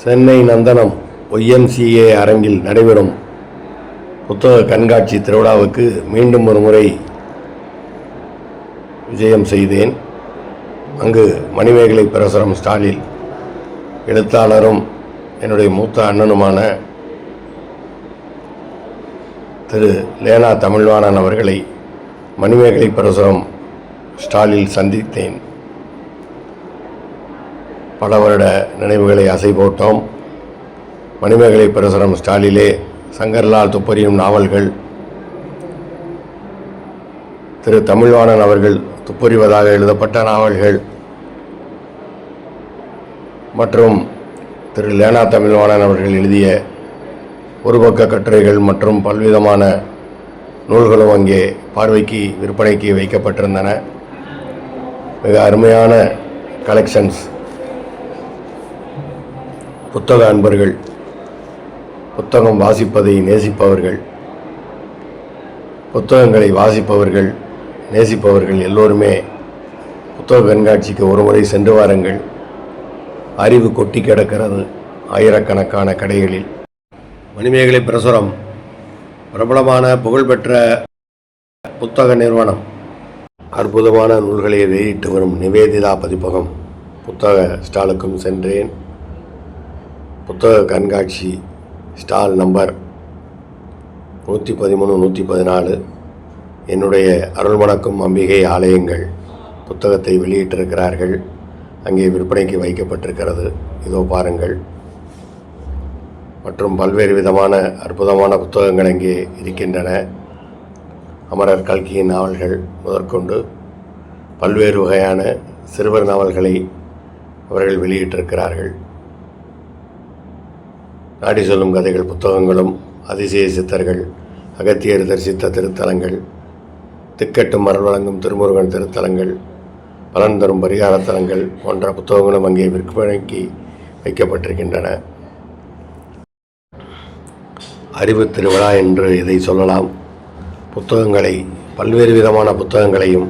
சென்னை நந்தனம் YMCA அரங்கில் நடைபெறும் புத்தக கண்காட்சி திருவிழாவுக்கு மீண்டும் ஒரு முறை விஜயம் செய்தேன். அங்கு மணிமேகலை பிரசுரம் ஸ்டாலில் எழுத்தாளரும் என்னுடைய மூத்த அண்ணனுமான திரு லேனா தமிழ்வாணன் அவர்களை மணிமேகலை பிரசுரம் ஸ்டாலில் சந்தித்தேன். பல வருட நினைவுகளை அசை போட்டோம் மணிமேகலை பிரசுரம் ஸ்டாலிலே சங்கர்லால் துப்பறியும் நாவல்கள் திரு தமிழ்வாணன் அவர்கள் துப்பறிவதாக எழுதப்பட்ட நாவல்கள் மற்றும் திரு லேனா தமிழ்வாணன் அவர்கள் எழுதிய ஒரு பக்க கட்டுரைகள் மற்றும் பல்விதமான நூல்களும் அங்கே பார்வைக்கு விற்பனைக்கு வைக்கப்பட்டிருந்தன. மிக அருமையான கலெக்ஷன்ஸ் புத்தக அன்பர்கள் புத்தகம் வாசிப்பதை நேசிப்பவர்கள் புத்தகங்களை வாசிப்பவர்கள் நேசிப்பவர்கள் எல்லோருமே புத்தக கண்காட்சிக்கு ஒரு முறை சென்று வாருங்கள். அறிவு கொட்டி கிடக்கிறது ஆயிரக்கணக்கான கடைகளில். மணிமேகலை பிரசுரம் பிரபலமான புகழ்பெற்ற புத்தக நிறுவனம். அற்புதமான நூல்களை வெளியிட்டு வரும் நிவேதிதா பதிப்பகம். புத்தக ஸ்டாலுக்கும் சென்றேன். புத்தக கண்காட்சி ஸ்டால் நம்பர் நூற்றி பதிமூணு நூற்றி பதினாலு என்னுடைய அருள்வணக்கும் அம்பிகை ஆலயங்கள் புத்தகத்தை வெளியிட்டிருக்கிறார்கள். அங்கே விற்பனைக்கு வைக்கப்பட்டிருக்கிறது. இதோ பாருங்கள். மற்றும் பல்வேறு விதமான அற்புதமான புத்தகங்கள் அங்கே இருக்கின்றன. அமரர் கல்கியின் நாவல்கள் முதற்கொண்டு பல்வேறு வகையான சிறுவர் நாவல்களை அவர்கள் வெளியிட்டிருக்கிறார்கள். நாடி சொல்லும் கதைகள் புத்தகங்களும் அதிசய சித்தர்கள் அகத்தியர் தரிசித்த திருத்தலங்கள் திக்கட்டும் மரல் வழங்கும் திருமுருகன் திருத்தலங்கள் பலன் தரும் பரிகார தலங்கள் போன்ற புத்தகங்களும் அங்கே விற்பனைக்கு வைக்கப்பட்டிருக்கின்றன. அறிவு திருவிழா என்று இதை சொல்லலாம். புத்தகங்களை பல்வேறு விதமான புத்தகங்களையும்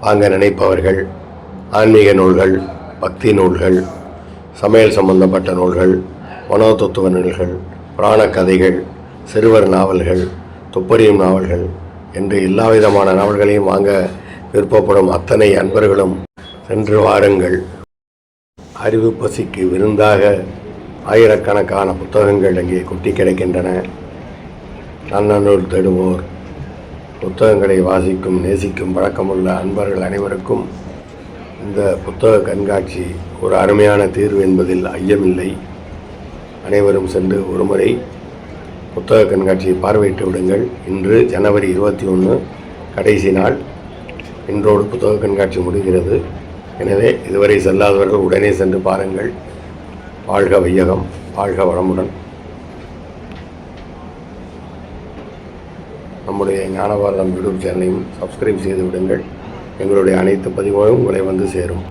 வாங்க நினைப்பவர்கள் ஆன்மீக நூல்கள் பக்தி நூல்கள் சமையல் சம்பந்தப்பட்ட நூல்கள் மனோதத்துவ நூல்கள் புராண கதைகள் சிறுவர் நாவல்கள் துப்பறியும் நாவல்கள் என்று எல்லா விதமான நாவல்களையும் வாங்க விருப்பப்படும் அத்தனை அன்பர்களும் சென்று வாருங்கள். அறிவு பசிக்கு விருந்தாக ஆயிரக்கணக்கான புத்தகங்கள் அங்கே கொட்டி கிடைக்கின்றன. நன்னூல் தேடுவோர் புத்தகங்களை வாசிக்கும் நேசிக்கும் பழக்கமுள்ள அன்பர்கள் அனைவருக்கும் இந்த புத்தக கண்காட்சி ஒரு அருமையான தீர்வு என்பதில் ஐயமில்லை. அனைவரும் சென்று ஒருமுறை புத்தக கண்காட்சியை பார்வையிட்டு விடுங்கள். இன்று ஜனவரி இருபத்தி ஒன்று கடைசி நாள். இன்றோடு புத்தக கண்காட்சி முடிகிறது. எனவே இதுவரை செல்லாதவர்கள் உடனே சென்று பாருங்கள். வாழ்க வையகம் வாழ்க வளமுடன். நம்முடைய ஞானபாரதம் யூடியூப் சேனலையும் சப்ஸ்கிரைப் செய்து விடுங்கள். எங்களுடைய அனைத்து பதிவுகளும் உங்களை வந்து சேரும்.